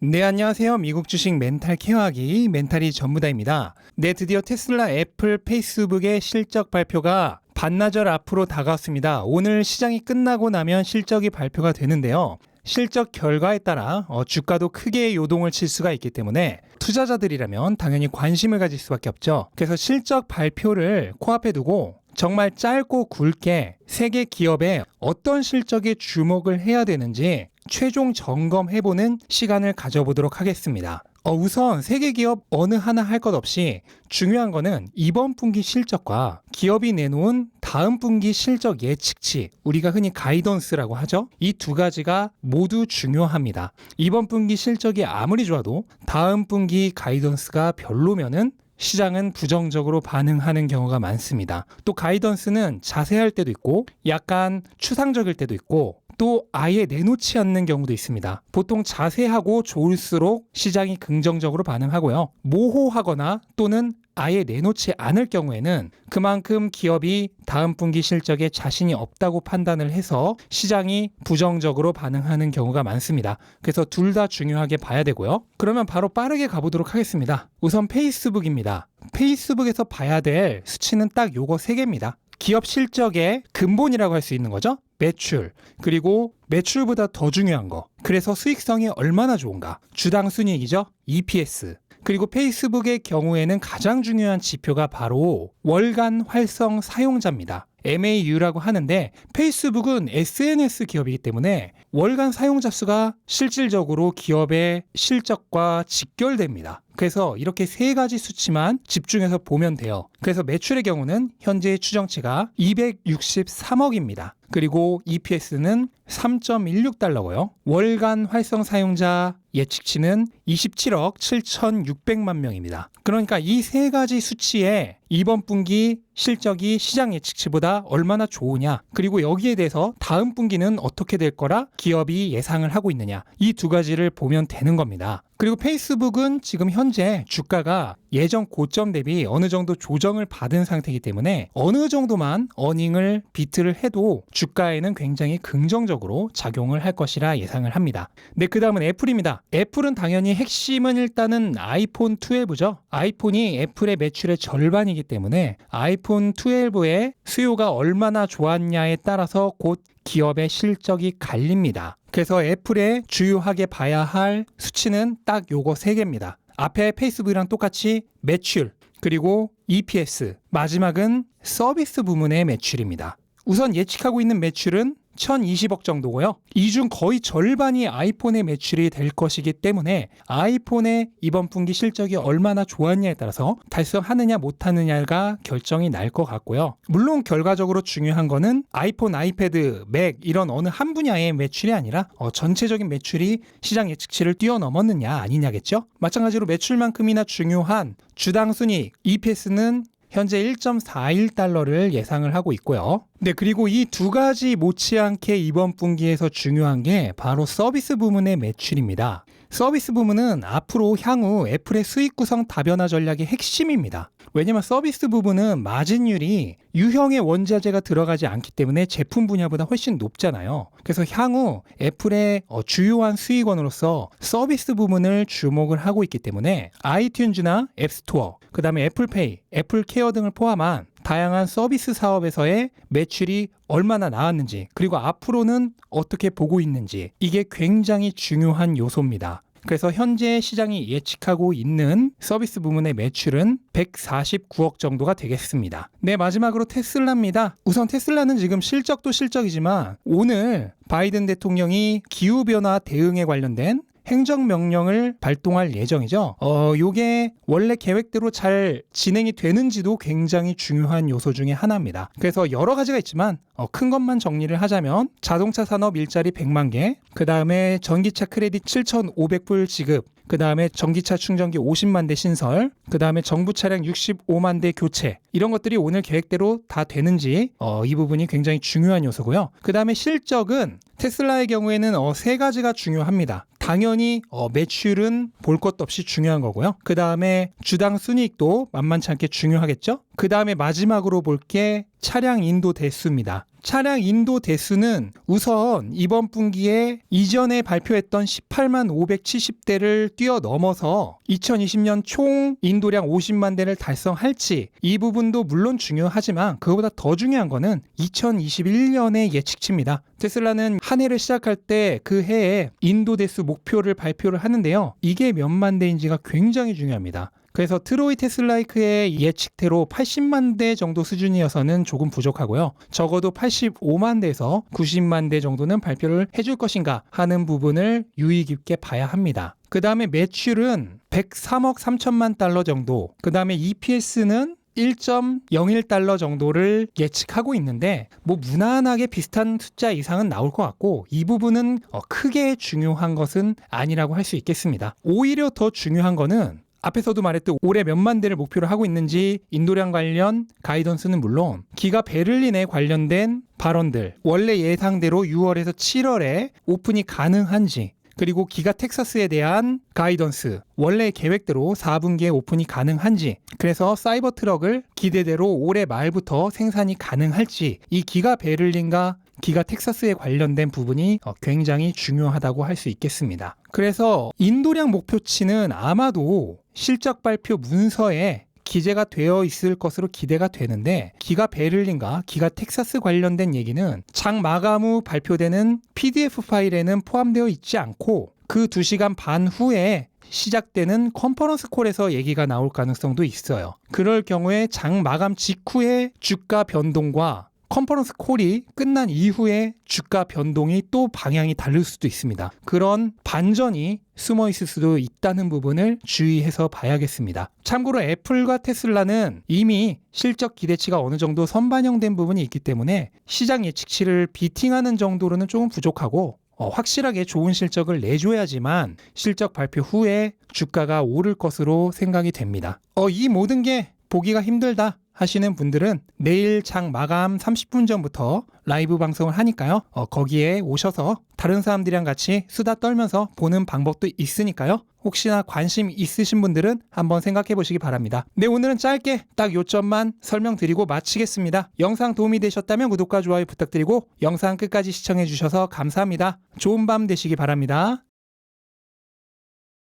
네, 안녕하세요. 미국 주식 멘탈 케어하기 멘탈이 전무다입니다. 네, 드디어 테슬라, 애플, 페이스북의 실적 발표가 반나절 앞으로 다가왔습니다. 오늘 시장이 끝나고 나면 실적이 발표가 되는데요. 실적 결과에 따라 어, 주가도 크게 요동을 칠 수가 있기 때문에 투자자들이라면 당연히 관심을 가질 수밖에 없죠. 그래서 실적 발표를 코앞에 두고 정말 짧고 굵게 세계 기업의 어떤 실적에 주목을 해야 되는지 최종 점검해보는 시간을 가져보도록 하겠습니다. 어, 우선 세계 기업 어느 하나 할 것 없이 중요한 거는 이번 분기 실적과 기업이 내놓은 다음 분기 실적 예측치, 우리가 흔히 가이던스라고 하죠. 이 두 가지가 모두 중요합니다. 이번 분기 실적이 아무리 좋아도 다음 분기 가이던스가 별로면은 시장은 부정적으로 반응하는 경우가 많습니다. 또 가이던스는 자세할 때도 있고 약간 추상적일 때도 있고 또 아예 내놓지 않는 경우도 있습니다. 보통 자세하고 좋을수록 시장이 긍정적으로 반응하고요. 모호하거나 또는 아예 내놓지 않을 경우에는 그만큼 기업이 다음 분기 실적에 자신이 없다고 판단을 해서 시장이 부정적으로 반응하는 경우가 많습니다. 그래서 둘 다 중요하게 봐야 되고요. 그러면 바로 빠르게 가보도록 하겠습니다. 우선 페이스북입니다. 페이스북에서 봐야 될 수치는 딱 요거 세 개입니다. 기업 실적의 근본이라고 할 수 있는 거죠. 매출, 그리고 매출보다 더 중요한 거. 그래서 수익성이 얼마나 좋은가. 주당 순이익이죠. EPS. 그리고 페이스북의 경우에는 가장 중요한 지표가 바로 월간 활성 사용자입니다. MAU라고 하는데 페이스북은 SNS 기업이기 때문에 월간 사용자 수가 실질적으로 기업의 실적과 직결됩니다. 그래서 이렇게 세 가지 수치만 집중해서 보면 돼요. 그래서 매출의 경우는 현재 추정치가 263억입니다. 그리고 EPS는 3.16달러고요. 월간 활성 사용자 예측치는 27억 7,600만 명입니다. 그러니까 이 세 가지 수치에 이번 분기 실적이 시장 예측치보다 얼마나 좋으냐, 그리고 여기에 대해서 다음 분기는 어떻게 될 거라 기업이 예상을 하고 있느냐, 이 두 가지를 보면 되는 겁니다. 그리고 페이스북은 지금 현재 주가가 예전 고점 대비 어느 정도 조정을 받은 상태이기 때문에 어느 정도만 어닝을 비트를 해도 주가에는 굉장히 긍정적으로 작용을 할 것이라 예상을 합니다. 네, 그 다음은 애플입니다. 애플은 당연히 핵심은 일단은 아이폰 12죠. 아이폰이 애플의 매출의 절반이기 때문에 아이폰 12의 수요가 얼마나 좋았냐에 따라서 곧 기업의 실적이 갈립니다. 그래서 애플의 주요하게 봐야 할 수치는 딱 요거 세 개입니다. 앞에 페이스북이랑 똑같이 매출, 그리고 EPS, 마지막은 서비스 부문의 매출입니다. 우선 예측하고 있는 매출은 1020억 정도고요. 이 중 거의 절반이 아이폰의 매출이 될 것이기 때문에 아이폰의 이번 분기 실적이 얼마나 좋았냐에 따라서 달성하느냐 못하느냐가 결정이 날 것 같고요. 물론 결과적으로 중요한 거는 아이폰, 아이패드, 맥 이런 어느 한 분야의 매출이 아니라 어, 전체적인 매출이 시장 예측치를 뛰어넘었느냐 아니냐겠죠. 마찬가지로 매출만큼이나 중요한 주당 순이익 EPS는 현재 1.41달러를 예상을 하고 있고요. 네, 그리고 이 두 가지 못지않게 이번 분기에서 중요한 게 바로 서비스 부문의 매출입니다. 서비스 부문은 앞으로 향후 애플의 수익 구성 다변화 전략의 핵심입니다. 왜냐면 서비스 부분은 마진율이 유형의 원자재가 들어가지 않기 때문에 제품 분야보다 훨씬 높잖아요. 그래서 향후 애플의 어, 주요한 수익원으로서 서비스 부분을 주목을 하고 있기 때문에 아이튠즈나 앱스토어, 그 다음에 애플페이, 애플케어 등을 포함한 다양한 서비스 사업에서의 매출이 얼마나 나왔는지 그리고 앞으로는 어떻게 보고 있는지 이게 굉장히 중요한 요소입니다. 그래서 현재 시장이 예측하고 있는 서비스 부문의 매출은 149억 정도가 되겠습니다. 네, 마지막으로 테슬라입니다. 우선 테슬라는 지금 실적도 실적이지만 오늘 바이든 대통령이 기후변화 대응에 관련된 행정명령을 발동할 예정이죠. 어, 요게 원래 계획대로 잘 진행이 되는지도 굉장히 중요한 요소 중에 하나입니다. 그래서 여러 가지가 있지만 어, 큰 것만 정리를 하자면 자동차 산업 일자리 100만 개, 그 다음에 전기차 크레딧 7,500불 지급, 그 다음에 전기차 충전기 50만 대 신설, 그 다음에 정부 차량 65만 대 교체 이런 것들이 오늘 계획대로 다 되는지 어, 이 부분이 굉장히 중요한 요소고요. 그 다음에 실적은 테슬라의 경우에는 어, 세 가지가 중요합니다. 당연히 어, 매출은 볼 것도 없이 중요한 거고요. 그 다음에 주당 순이익도 만만치 않게 중요하겠죠. 그 다음에 마지막으로 볼 게 차량 인도 대수입니다. 차량 인도 대수는 우선 이번 분기에 이전에 발표했던 18만 570대를 뛰어넘어서 2020년 총 인도량 50만 대를 달성할지 이 부분도 물론 중요하지만 그거보다 더 중요한 거는 2021년의 예측치입니다. 테슬라는 한 해를 시작할 때 그 해에 인도 대수 목표를 발표를 하는데요. 이게 몇만 대인지가 굉장히 중요합니다. 그래서 트로이 테슬라이크의 예측대로 80만 대 정도 수준이어서는 조금 부족하고요. 적어도 85만 대에서 90만 대 정도는 발표를 해줄 것인가 하는 부분을 유의 깊게 봐야 합니다. 그 다음에 매출은 103억 3천만 달러 정도, 그 다음에 EPS는 1.01달러 정도를 예측하고 있는데 뭐 무난하게 비슷한 숫자 이상은 나올 것 같고 이 부분은 어, 크게 중요한 것은 아니라고 할 수 있겠습니다. 오히려 더 중요한 거는 앞에서도 말했듯 올해 몇만 대를 목표로 하고 있는지 인도량 관련 가이던스는 물론 기가 베를린에 관련된 발언들 원래 예상대로 6월에서 7월에 오픈이 가능한지 그리고 기가 텍사스에 대한 가이던스 원래 계획대로 4분기에 오픈이 가능한지 그래서 사이버 트럭을 기대대로 올해 말부터 생산이 가능할지 이 기가 베를린과 기가 텍사스에 관련된 부분이 어, 굉장히 중요하다고 할 수 있겠습니다. 그래서 인도량 목표치는 아마도 실적 발표 문서에 기재가 되어 있을 것으로 기대가 되는데 기가 베를린과 기가 텍사스 관련된 얘기는 장 마감 후 발표되는 PDF 파일에는 포함되어 있지 않고 그 2시간 반 후에 시작되는 컨퍼런스 콜에서 얘기가 나올 가능성도 있어요. 그럴 경우에 장 마감 직후에 주가 변동과 컨퍼런스 콜이 끝난 이후에 주가 변동이 또 방향이 다를 수도 있습니다. 그런 반전이 숨어 있을 수도 있다는 부분을 주의해서 봐야겠습니다. 참고로 애플과 테슬라는 이미 실적 기대치가 어느 정도 선반영된 부분이 있기 때문에 시장 예측치를 비팅하는 정도로는 조금 부족하고 어, 확실하게 좋은 실적을 내줘야지만 실적 발표 후에 주가가 오를 것으로 생각이 됩니다. 어, 이 모든 게 보기가 힘들다 하시는 분들은 내일 장 마감 30분 전부터 라이브 방송을 하니까요. 어, 거기에 오셔서 다른 사람들이랑 같이 수다 떨면서 보는 방법도 있으니까요. 혹시나 관심 있으신 분들은 한번 생각해 보시기 바랍니다. 네, 오늘은 짧게 딱 요점만 설명드리고 마치겠습니다. 영상 도움이 되셨다면 구독과 좋아요 부탁드리고 영상 끝까지 시청해 주셔서 감사합니다. 좋은 밤 되시기 바랍니다.